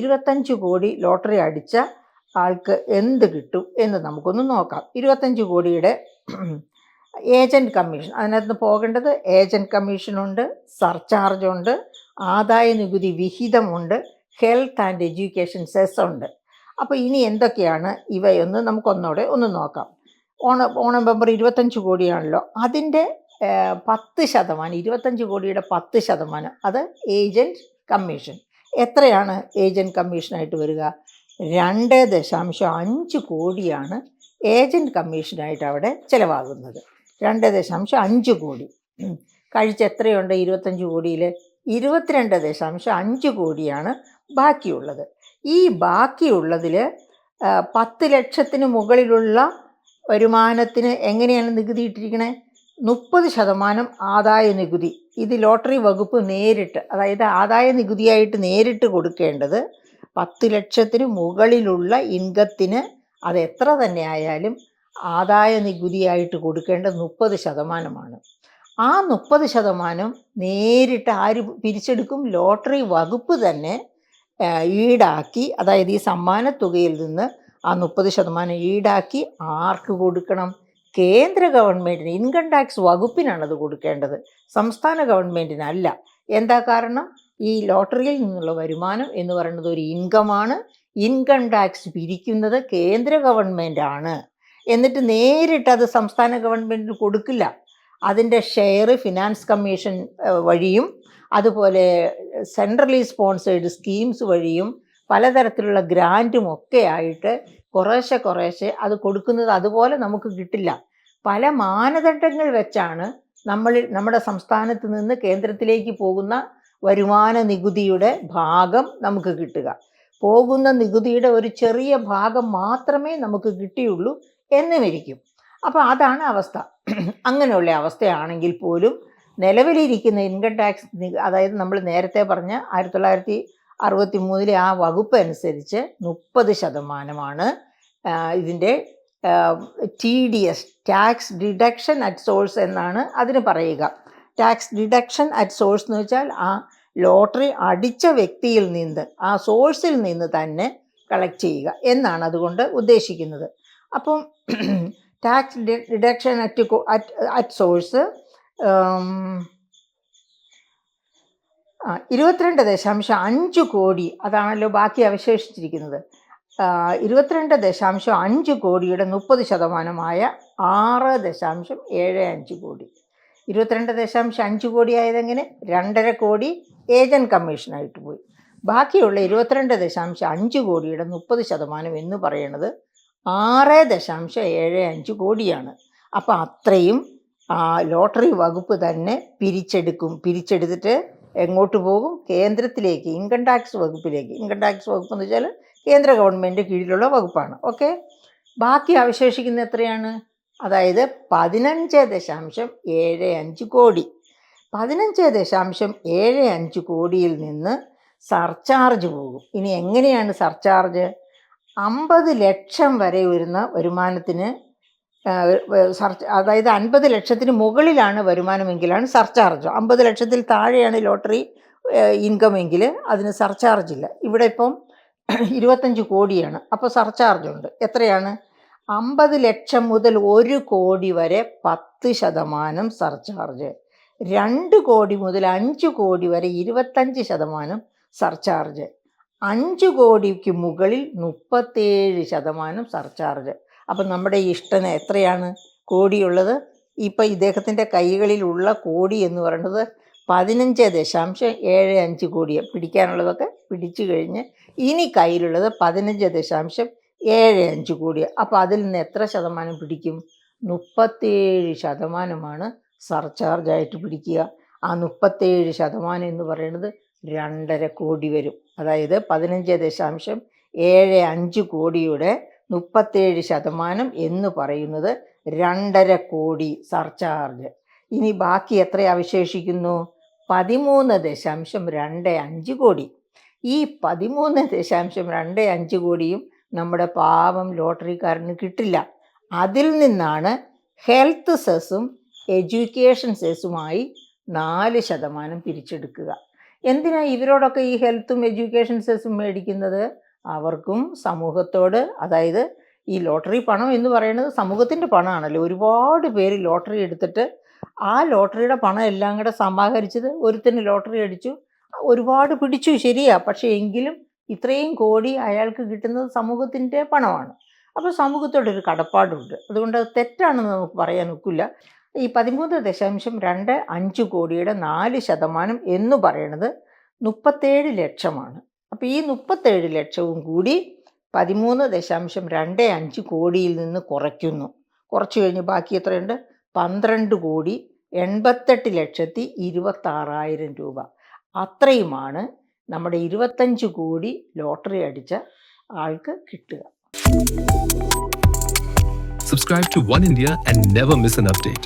ഇരുപത്തഞ്ച് കോടി ലോട്ടറി അടിച്ച ആൾക്ക് എന്ത് കിട്ടും എന്ന് നമുക്കൊന്ന് നോക്കാം. ഇരുപത്തഞ്ച് കോടിയുടെ ഏജന്റ് കമ്മീഷൻ അതിനകത്ത് പോകേണ്ടത് ഏജന്റ് കമ്മീഷനുണ്ട് സർചാർജ് ഉണ്ട് ആദായ നികുതി വിഹിതമുണ്ട് ഹെൽത്ത് ആൻഡ് എഡ്യൂക്കേഷൻ സെസ് ഉണ്ട് അപ്പോൾ ഇനി എന്തൊക്കെയാണ് ഇവയൊന്ന് നമുക്കൊന്നുകൂടെ ഒന്ന് നോക്കാം. ഓണ ഓണം മെമ്പർ ഇരുപത്തഞ്ച് കോടിയാണല്ലോ. അതിന്റെ പത്ത് ശതമാനം ഇരുപത്തഞ്ച് കോടിയുടെ പത്ത് ശതമാനം അത് ഏജന്റ് കമ്മീഷൻ. എത്രയാണ് ഏജന്റ് കമ്മീഷനായിട്ട് വരിക? രണ്ട് ദശാംശം അഞ്ച് കോടിയാണ് ഏജന്റ് കമ്മീഷനായിട്ട് അവിടെ ചിലവാകുന്നത്. രണ്ട് ദശാംശം അഞ്ച് കോടി. കഴിച്ച് എത്രയുണ്ട്? ഇരുപത്തഞ്ച് കോടിയിൽ ഇരുപത്തിരണ്ട് ദശാംശം അഞ്ച് കോടിയാണ് ബാക്കിയുള്ളത്. ഈ ബാക്കിയുള്ളതിൽ പത്ത് ലക്ഷത്തിന് മുകളിലുള്ള വരുമാനത്തിന് എങ്ങനെയാണ് നികുതി ഇട്ടിരിക്കണേ? മുപ്പത് ശതമാനം ആദായ നികുതി. ഇത് ലോട്ടറി വകുപ്പ് നേരിട്ട് അതായത് ആദായ നികുതിയായിട്ട് നേരിട്ട് കൊടുക്കേണ്ടത് പത്ത് ലക്ഷത്തിന് മുകളിലുള്ള ഇൻകത്തിന് അത് എത്ര തന്നെ ആയാലും ആദായ നികുതിയായിട്ട് കൊടുക്കേണ്ടത് മുപ്പത് ശതമാനമാണ്. ആ മുപ്പത് ശതമാനം നേരിട്ട് ആര് പിരിച്ചെടുക്കും? ലോട്ടറി വകുപ്പ് തന്നെ ഈടാക്കി അതായത് ഈ സമ്മാനത്തുകയിൽ നിന്ന് ആ മുപ്പത് ശതമാനം ഈടാക്കി ആർക്ക് കൊടുക്കണം? കേന്ദ്ര ഗവൺമെന്റിന് ഇൻകം ടാക്സ് വകുപ്പിനാണ് അത് കൊടുക്കേണ്ടത്. സംസ്ഥാന ഗവൺമെന്റിനല്ല എന്താ കാരണം? ഈ ലോട്ടറിയിൽ നിന്നുള്ള വരുമാനം എന്ന് പറയുന്നത് ഒരു ഇൻകമാണ് ഇൻകം ടാക്സ് പിരിക്കുന്നത് കേന്ദ്ര ഗവൺമെന്റ് ആണ്. എന്നിട്ട് നേരിട്ട് അത് സംസ്ഥാന ഗവൺമെന്റിന് കൊടുക്കില്ല. അതിന്റെ ഷെയർ ഫിനാൻസ് കമ്മീഷൻ വഴിയും അതുപോലെ സെൻട്രലി സ്പോൺസേഡ് സ്കീംസ് വഴിയും പലതരത്തിലുള്ള ഗ്രാന്റും ഒക്കെ ആയിട്ട് കുറേശ്ശെ കുറേശ്ശെ അത് കൊടുക്കുന്നത് അതുപോലെ നമുക്ക് കിട്ടില്ല. പല മാനദണ്ഡങ്ങൾ വെച്ചാണ് നമ്മൾ നമ്മുടെ സംസ്ഥാനത്ത് നിന്ന് കേന്ദ്രത്തിലേക്ക് പോകുന്ന വരുമാന നികുതിയുടെ ഭാഗം നമുക്ക് കിട്ടുക. പോകുന്ന നികുതിയുടെ ഒരു ചെറിയ ഭാഗം മാത്രമേ നമുക്ക് കിട്ടിയുള്ളൂ എന്നുമിരിക്കും അപ്പോൾ അതാണ് അവസ്ഥ. അങ്ങനെയുള്ള അവസ്ഥയാണെങ്കിൽ പോലും നിലവിലിരിക്കുന്ന ഇൻകം ടാക്സ് അതായത് നമ്മൾ നേരത്തെ പറഞ്ഞ ആയിരത്തി തൊള്ളായിരത്തി അറുപത്തി മൂന്നിലെ ആ വകുപ്പ് അനുസരിച്ച് മുപ്പത് ശതമാനമാണ് ഇതിന്റെ T D S tax deduction at source എന്നാണ് അതിന് പറയുക. ടാക്സ് ഡിഡക്ഷൻ അറ്റ് സോഴ്സ് എന്ന് വെച്ചാൽ ആ ലോട്ടറി അടിച്ച വ്യക്തിയിൽ നിന്ന് ആ സോഴ്സിൽ നിന്ന് തന്നെ കളക്ട് ചെയ്യുക എന്നാണ് അതുകൊണ്ട് ഉദ്ദേശിക്കുന്നത്. അപ്പം tax deduction at at source ഇരുപത്തിരണ്ട് ദശാംശം അഞ്ച് കോടി അതാണല്ലോ ബാക്കി അവശേഷിച്ചിരിക്കുന്നത്. ഇരുപത്തിരണ്ട് ദശാംശം അഞ്ച് കോടിയുടെ മുപ്പത് ശതമാനമായ ആറ് ദശാംശം ഏഴ് അഞ്ച് കോടി. ഇരുപത്തിരണ്ട് ദശാംശം അഞ്ച് കോടി ആയതെങ്ങനെ? രണ്ടര കോടി ഏജന്റ് കമ്മീഷനായിട്ട് പോയി. ബാക്കിയുള്ള ഇരുപത്തിരണ്ട് ദശാംശം അഞ്ച് കോടിയുടെ മുപ്പത് ശതമാനം എന്ന് പറയുന്നത് ആറ് ദശാംശം ഏഴ് അഞ്ച് കോടിയാണ്. അപ്പോൾ അത്രയും ലോട്ടറി വകുപ്പ് തന്നെ പിരിച്ചെടുക്കും പിരിച്ചെടുത്തിട്ട് എങ്ങോട്ട് പോകും? കേന്ദ്രത്തിലേക്ക് ഇൻകം ടാക്സ് വകുപ്പിലേക്ക്. ഇൻകം ടാക്സ് വകുപ്പ് എന്ന് വെച്ചാൽ കേന്ദ്ര ഗവൺമെന്റ് കീഴിലുള്ള വകുപ്പാണ്. ഓക്കെ ബാക്കി അവശേഷിക്കുന്ന എത്രയാണ്? അതായത് പതിനഞ്ച് ദശാംശം ഏഴ് അഞ്ച് കോടി. പതിനഞ്ച് ദശാംശം ഏഴ് അഞ്ച് കോടിയിൽ നിന്ന് സർചാർജ് പോകും. ഇനി എങ്ങനെയാണ് സർചാർജ് അമ്പത് ലക്ഷം വരെ വരുന്ന വരുമാനത്തിന് സർച്ച് അതായത് അൻപത് ലക്ഷത്തിന് മുകളിലാണ് വരുമാനമെങ്കിലാണ് സർചാർജ്. അമ്പത് ലക്ഷത്തിൽ താഴെയാണ് ലോട്ടറി ഇൻകം എങ്കിൽ അതിന് സർചാർജ് ഇല്ല. ഇവിടെ ഇപ്പം ഇരുപത്തഞ്ച് കോടിയാണ്. അപ്പോൾ സർചാർജ് ഉണ്ട്. എത്രയാണ്? അമ്പത് ലക്ഷം മുതൽ ഒരു കോടി വരെ പത്ത് ശതമാനം സർചാർജ്. രണ്ട് കോടി മുതൽ അഞ്ച് കോടി വരെ ഇരുപത്തഞ്ച് ശതമാനം സർചാർജ്. അഞ്ച് കോടിക്ക് മുകളിൽ മുപ്പത്തേഴ് ശതമാനം സർചാർജ്. അപ്പം നമ്മുടെ ഇഷ്ടന് എത്രയാണ് കോടിയുള്ളത്? ഇപ്പം ഇദ്ദേഹത്തിന്റെ കൈകളിലുള്ള കോടി എന്ന് പറയുന്നത് പതിനഞ്ച് ദശാംശം ഏഴ് അഞ്ച് കോടിയാണ് പിടിക്കാനുള്ളതൊക്കെ പിടിച്ചു കഴിഞ്ഞ് ഇനി കയ്യിലുള്ളത് പതിനഞ്ച് ദശാംശം ഏഴ് അഞ്ച് കോടി അപ്പോൾ അതിൽ നിന്ന് എത്ര ശതമാനം പിടിക്കും? മുപ്പത്തേഴ് ശതമാനമാണ് സർചാർജായിട്ട് പിടിക്കുക. ആ മുപ്പത്തേഴ് ശതമാനം എന്ന് പറയുന്നത് രണ്ടര കോടി വരും. അതായത് പതിനഞ്ച് ദശാംശം ഏഴ് അഞ്ച് കോടിയുടെ മുപ്പത്തേഴ് ശതമാനം എന്ന് പറയുന്നത് രണ്ടര കോടി സർചാർജ്. ഇനി ബാക്കി എത്ര അവശേഷിക്കുന്നു? പതിമൂന്ന് ദശാംശം രണ്ട് അഞ്ച് കോടി. ഈ പതിമൂന്ന് ദശാംശം രണ്ട് അഞ്ച് കോടിയും നമ്മുടെ പാവം ലോട്ടറിക്കാരന് കിട്ടില്ല. അതിൽ നിന്നാണ് ഹെൽത്ത് സെസ്സും എഡ്യൂക്കേഷൻ സെസ്സുമായി നാല് ശതമാനം പിരിച്ചെടുക്കുക. എന്തിനാണ് ഇവരോടൊക്കെ ഈ ഹെൽത്തും എഡ്യൂക്കേഷൻ സെസ്സും മേടിക്കുന്നത്? അവർക്കും സമൂഹത്തോട് അതായത് ഈ ലോട്ടറി പണം എന്ന് പറയുന്നത് സമൂഹത്തിന്റെ പണമാണല്ലോ ഒരുപാട് പേര് ലോട്ടറി എടുത്തിട്ട് ആ ലോട്ടറിയുടെ പണം എല്ലാം കൂടെ സമാഹരിച്ചത് ഒരുത്തിന് ലോട്ടറി അടിച്ചു. ഒരുപാട് പിടിച്ചു ശരിയാ. പക്ഷേ എങ്കിലും ഇത്രയും കോടി അയാൾക്ക് കിട്ടുന്നത് സമൂഹത്തിന്റെ പണമാണ്. അപ്പോൾ സമൂഹത്തോടൊരു കടപ്പാടുണ്ട്. അതുകൊണ്ട് അത് തെറ്റാണെന്ന് നമുക്ക് പറയാൻ ഒക്കില്ല. ഈ പതിമൂന്ന് ദശാംശം രണ്ട് അഞ്ച് കോടിയുടെ നാല് ശതമാനം എന്ന് പറയുന്നത് മുപ്പത്തേഴ് ലക്ഷമാണ്. അപ്പോൾ ഈ മുപ്പത്തേഴ് ലക്ഷവും കൂടി പതിമൂന്ന് ദശാംശം രണ്ട് അഞ്ച് കോടിയിൽ നിന്ന് കുറയ്ക്കുന്നു. കുറച്ചു കഴിഞ്ഞ് ബാക്കി എത്രയുണ്ട്? പന്ത്രണ്ട് കോടി എൺപത്തെട്ട് ലക്ഷത്തി ഇരുപത്താറായിരം രൂപ. അത്രയുമാണ് നമ്മുടെ ഇരുപത്തഞ്ച് കോടി ലോട്ടറി അടിച്ച ആൾക്ക് കിട്ടുക. Subscribe to One India and never miss an update.